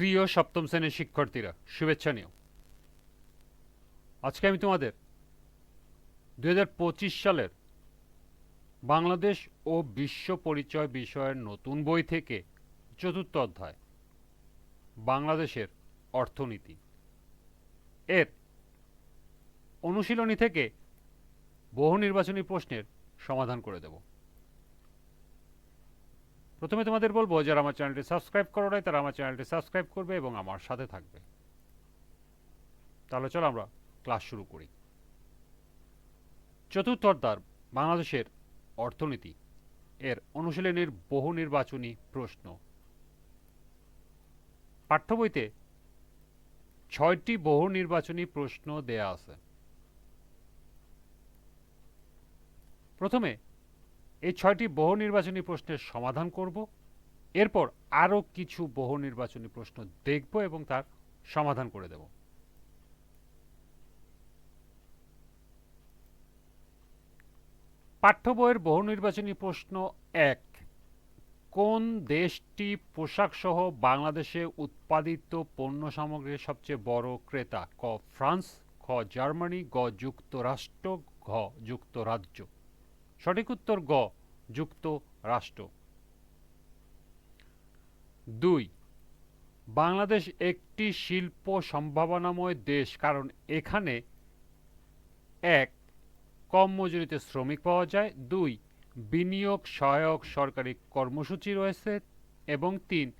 প্রিয় সপ্তম শ্রেণির শিক্ষার্থীরা, শুভেচ্ছা নিও। আজকে আমি তোমাদের দু হাজার পঁচিশ সালের বাংলাদেশ ও বিশ্ব পরিচয় বিষয়ের নতুন বই থেকে চতুর্থ অধ্যায়, বাংলাদেশের অর্থনীতি। এর অনুশীলনী থেকে বহু নির্বাচনী প্রশ্নের সমাধান করে দেব। প্রথমে তোমাদের বলব, যারা আমার চ্যানেলটি সাবস্ক্রাইব করো নাই, তারা আমার চ্যানেলটি সাবস্ক্রাইব করবে এবং আমার সাথে থাকবে। তাহলে চলো আমরা ক্লাস শুরু করি। চতুর্থ অধ্যায়, বাংলাদেশের অর্থনীতি। এর অনুশীলনীর বহু নির্বাচনী প্রশ্ন। পাঠ্য বইতে ছয়টি বহু নির্বাচনী প্রশ্ন দেয়া আছে। প্রথমে এই ছয়টি বহু নির্বাচনী প্রশ্নের সমাধান করব। এরপর আরও কিছু বহু নির্বাচনী প্রশ্ন দেখব এবং তার সমাধান করে দেব। পাঠ্য বইয়ের বহু নির্বাচনী প্রশ্ন এক, কোন দেশটি পোশাক সহ বাংলাদেশে উৎপাদিত পণ্য সামগ্রীর সবচেয়ে বড় ক্রেতা? ক, ফ্রান্স, খ, জার্মানি, গ, যুক্তরাষ্ট্র, ঘ, যুক্তরাজ্য। সঠিক উত্তর গ যুক্তরাষ্ট্র দুই, বাংলাদেশ একটি শিল্প সম্ভাবনাময় দেশ, কারণ এখানে এক, কম মজুরিতে শ্রমিক পাওয়া যায়। দুই, বিনিয়োগ সহায়ক সরকারি কর্মসূচি রয়েছে। এবং তিন,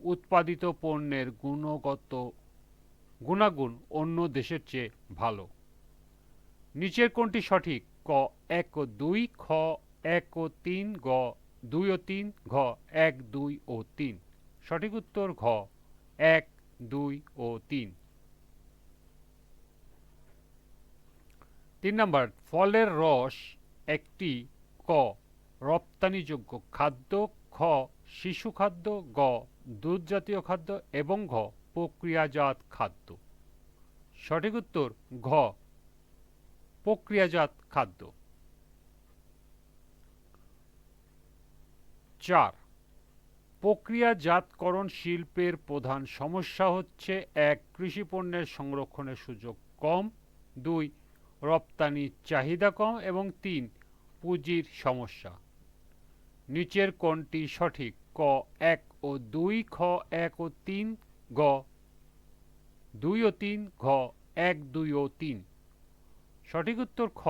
উৎপাদিত পণ্যের গুণগত গুণাগুণ অন্য দেশের চেয়ে ভালো। নিচের কোনটি সঠিক? ক এক ও দুই খ, এক ও তিন, গ, দুই ও তিন, ঘ, এক, দুই ও তিন। সঠিক উত্তর ঘ, এক, দুই ও তিন। তিন নম্বর, ফলের রস একটি ক, রপ্তানিযোগ্য খাদ্য, খ, শিশু খাদ্য, গ, দুধ জাতীয় খাদ্য এবং ঘ, প্রক্রিয়াজাত খাদ্য। সঠিক উত্তর ঘ, প্রক্রিয়াজাত খাদ্য। চার, প্রক্রিয়াজাতকরণ শিল্পের প্রধান সমস্যা হচ্ছে, এক, কৃষি পণ্যের সংরক্ষণের সুযোগ কম, দুই রপ্তানি চাহিদা কম এবং তিন, পুঁজির সমস্যা। নিচের কোনটি সঠিক, ক, এক ও দুই, খ, এক ও তিন, গ, দুই ও তিন, ঘ, এক, দুই ও তিন। সঠিক উত্তর খ,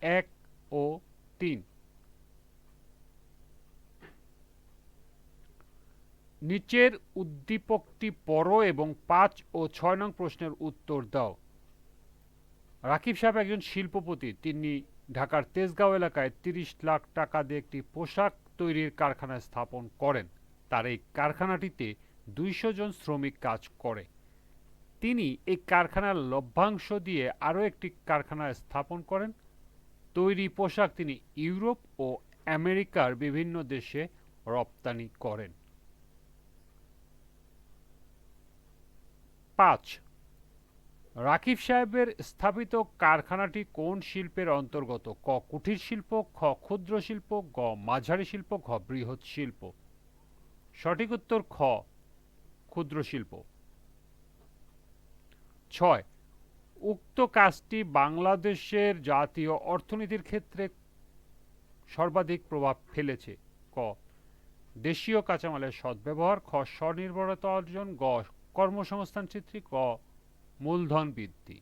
এক ও তিন। নিচের উদ্দীপকটি পড়ো এবং পাঁচ ও ছয় নং প্রশ্নের উত্তর দাও। রাকিব সাহেব একজন শিল্পপতি, তিনি ঢাকার তেজগাঁও এলাকায় তিরিশ লাখ টাকা দিয়ে একটি পোশাক তৈরির কারখানা স্থাপন করেন। তার এই কারখানাটিতে দুইশো জন শ্রমিক কাজ করে। তিনি এই কারখানার লভ্যাংশ দিয়ে আরও একটি কারখানা স্থাপন করেন। তৈরি পোশাক তিনি ইউরোপ ও আমেরিকার বিভিন্ন দেশে রপ্তানি করেন। পাঁচ। রাকিব সাহেবের স্থাপিত কারখানাটি কোন শিল্পের অন্তর্গত? ক, কুটির শিল্প, খ, ক্ষুদ্র শিল্প, গ, মাঝারি শিল্প, ঘ, বৃহৎ শিল্প। সঠিক উত্তর খ, ক্ষুদ্র শিল্প। ছয়, উক্ত কাজটি বাংলাদেশের জাতীয় অর্থনীতির ক্ষেত্রে সর্বাধিক প্রভাব ফেলেছে। ক, দেশীয় কাঁচামালের সদ্ব্যবহার, খ, স্বনির্ভরতা অর্জন, গ কর্মসংস্থান সৃষ্টি ক, মূলধন বৃদ্ধি।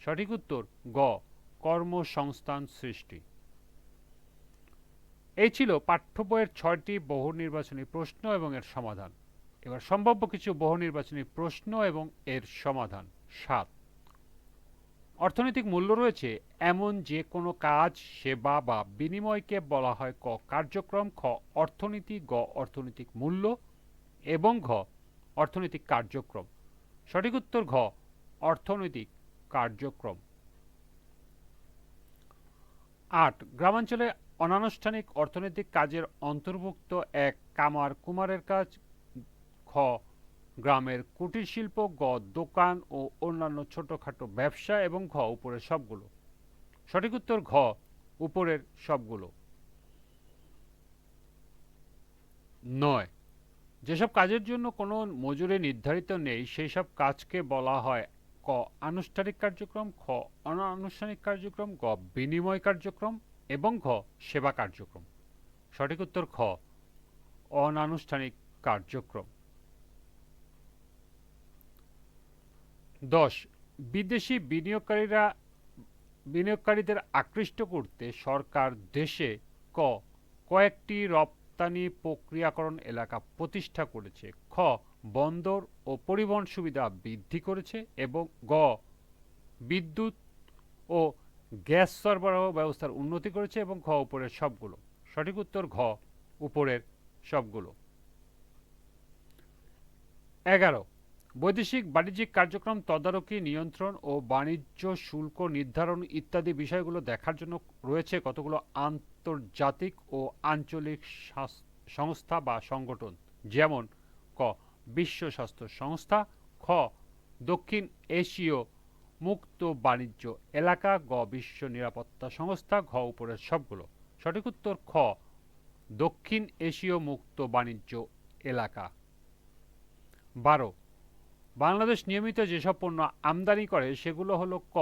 সঠিক উত্তর, গ, কর্মসংস্থান সৃষ্টি। এই ছিল পাঠ্য বইয়ের ছয়টি বহু নির্বাচনী প্রশ্ন এবং এর সমাধান। এবার সম্ভাব্য কিছু বহু নির্বাচনী প্রশ্ন এবং এর সমাধান। সাত। অর্থনৈতিক মূল্য রয়েছে এমন যে কোনো কাজ, সেবা বা বিনিময়কে বলা হয় ক কার্যক্রম, খ অর্থনীতি, গ অর্থনৈতিক মূল্য এবং ঘ অর্থনৈতিক কার্যক্রম। সঠিক উত্তর ঘ, অর্থনৈতিক কার্যক্রম। আট, গ্রামাঞ্চলে অনানুষ্ঠানিক অর্থনৈতিক কাজের অন্তর্ভুক্ত এক কামার কুমারের কাজ। খ গ্রামের কুটির শিল্প, গ, দোকান ও অন্যান্য ছোটখাটো ব্যবসা এবং ঘ, উপরের সবগুলো। সঠিক উত্তর ঘ, উপরের সবগুলো। নয় যেসব কাজের জন্য কোনো মজুরি নির্ধারিত নেই সেই সব কাজকে বলা হয় ক, আনুষ্ঠানিক কার্যক্রম, খ, অনানুষ্ঠানিক কার্যক্রম, গ, বিনিময় কার্যক্রম এবং ঘ, সেবা কার্যক্রম। সঠিক উত্তর খ, অনানুষ্ঠানিক কার্যক্রম। দশ, বিদেশি বিনিয়োগকারীরা, বিনিয়োগকারীদের আকৃষ্ট করতে সরকার দেশে ক, কয়েকটি রপ্তানি প্রক্রিয়াকরণ এলাকা প্রতিষ্ঠা করেছে। খ, বন্দর ও পরিবহন সুবিধা বৃদ্ধি করেছে এবং গ, বিদ্যুৎ ও গ্যাস সরবরাহ ব্যবস্থার উন্নতি করেছে এবং ঘ, উপরের সবগুলো। সঠিক উত্তর ঘ, উপরের সবগুলো। এগারো বৈদেশিক বাণিজ্যিক কার্যক্রম তদারকি, নিয়ন্ত্রণ ও বাণিজ্য শুল্ক নির্ধারণ ইত্যাদি বিষয়গুলো দেখার জন্য রয়েছে কতগুলো আন্তর্জাতিক ও আঞ্চলিক সংস্থা বা সংগঠন? যেমন, ক, বিশ্ব স্বাস্থ্য সংস্থা, খ, দক্ষিণ এশীয় মুক্ত বাণিজ্য এলাকা, গ, বিশ্ব নিরাপত্তা সংস্থা, ঘ, উপরের সবগুলো। সঠিক উত্তর, খ, দক্ষিণ এশীয় মুক্ত বাণিজ্য এলাকা। বারো বাংলাদেশ নিয়মিত যেসব পণ্য আমদানি করে, সেগুলো হলো ক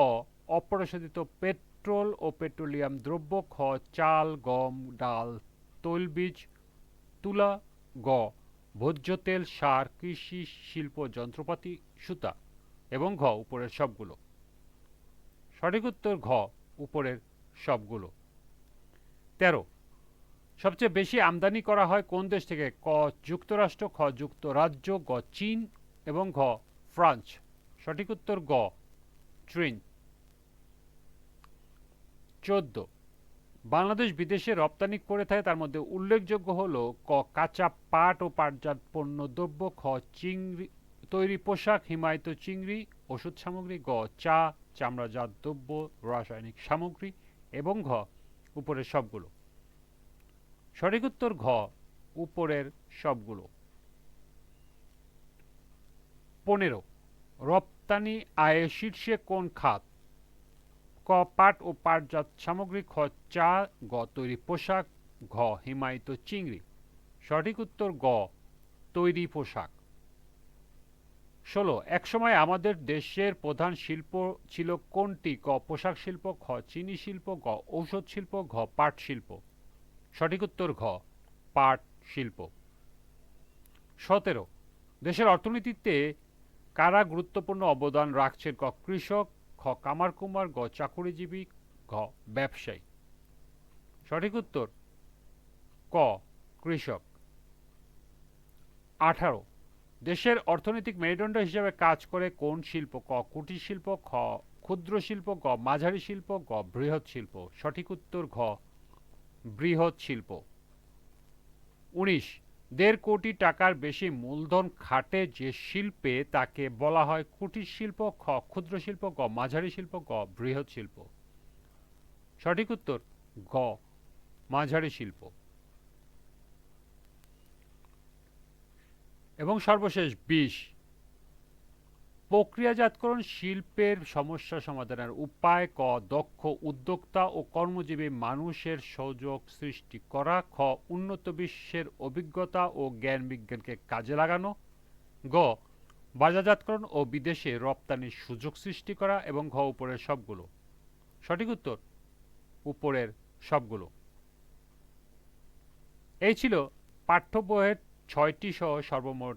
অপরিশোধিত পেট্রোল ও পেট্রোলিয়াম দ্রব্য, খ, চাল, গম, ডাল তৈলবীজ তুলা, গ, ভোজ্য তেল, সার, কৃষি, শিল্প, যন্ত্রপাতি, সুতা এবং ঘ, উপরের সবগুলো। সঠিক উত্তর ঘ, উপরের সবগুলো। তেরো, সবচেয়ে বেশি আমদানি করা হয় কোন দেশ থেকে? ক, যুক্তরাষ্ট্র, খ, যুক্তরাজ্য, গ, চীন এবং ঘ ফ্রান্স সঠিক উত্তর গ ট্রিন চোদ্দ, বাংলাদেশ বিদেশে রপ্তানি করে থাকে, তার মধ্যে উল্লেখযোগ্য হলো ক, কাঁচা পাট ও পাটজাত পণ্য, দ্রব্য, খ, চিংড়ি, তৈরি পোশাক, হিমায়িত চিংড়ি, ওষুধ সামগ্রী, গ, চা, চামড়াজাত দ্রব্য, রাসায়নিক সামগ্রী এবং ঘ, উপরের সবগুলো। সঠিক উত্তর ঘ, উপরের সবগুলো। পনেরো। রপ্তানি আয়ে শীর্ষে কোন খাত? ক, পাট ও পাটজাত সামগ্রী, খ, চা, গ, তৈরি পোশাক, ঘ, হিমায়িত চিংড়ি। সঠিক উত্তর গ, তৈরি পোশাক। ষোলো, একসময় আমাদের দেশের প্রধান শিল্প ছিল কোনটি? ক, পোশাক শিল্প, খ, চিনি শিল্প, গ, ঔষধ শিল্প, ঘ, পাট শিল্প। সঠিক উত্তর ঘ, পাট শিল্প। সতেরো, দেশের অর্থনীতিতে কারা গুরুত্বপূর্ণ অবদান রাখছেন ক কৃষক, খ কামার কুমার, গ চাকুরিজীবী, ঘ ব্যবসায়ী? সঠিক উত্তর, ক কৃষক। আঠারো, দেশের অর্থনৈতিক মেরুদণ্ড হিসেবে কাজ করে কোন শিল্প? ক কুটির শিল্প, খ ক্ষুদ্র শিল্প, গ মাঝারি শিল্প, গ বৃহৎ শিল্প? সঠিক উত্তর, ঘ বৃহৎ শিল্প। উনিশ দেড় কোটি টাকার বেশি মূলধন খাটে যে শিল্পে তাকে বলা হয় কুটির শিল্প, খ, ক্ষুদ্র শিল্প, গ, মাঝারি শিল্প, গ, বৃহৎ শিল্প। সঠিক উত্তর, গ, মাঝারি শিল্প। এবং সর্বশেষ বিশ। প্রক্রিয়াজাতকরণ শিল্পের সমস্যা সমাধানের উপায় ক, দক্ষ উদ্যোক্তা ও কর্মজীবী মানুষের সুযোগ সৃষ্টি করা, খ, উন্নত বিশ্বের অভিজ্ঞতা ও জ্ঞান বিজ্ঞানকে কাজে লাগানো, গ, বাজারজাতকরণ ও বিদেশে রপ্তানির সুযোগ সৃষ্টি করা এবং ঘ, উপরের সবগুলো। সঠিক উত্তর? উপরের সবগুলো। এই ছিল পাঠ্য বইয়ের ছয়টি সহ সর্বমোট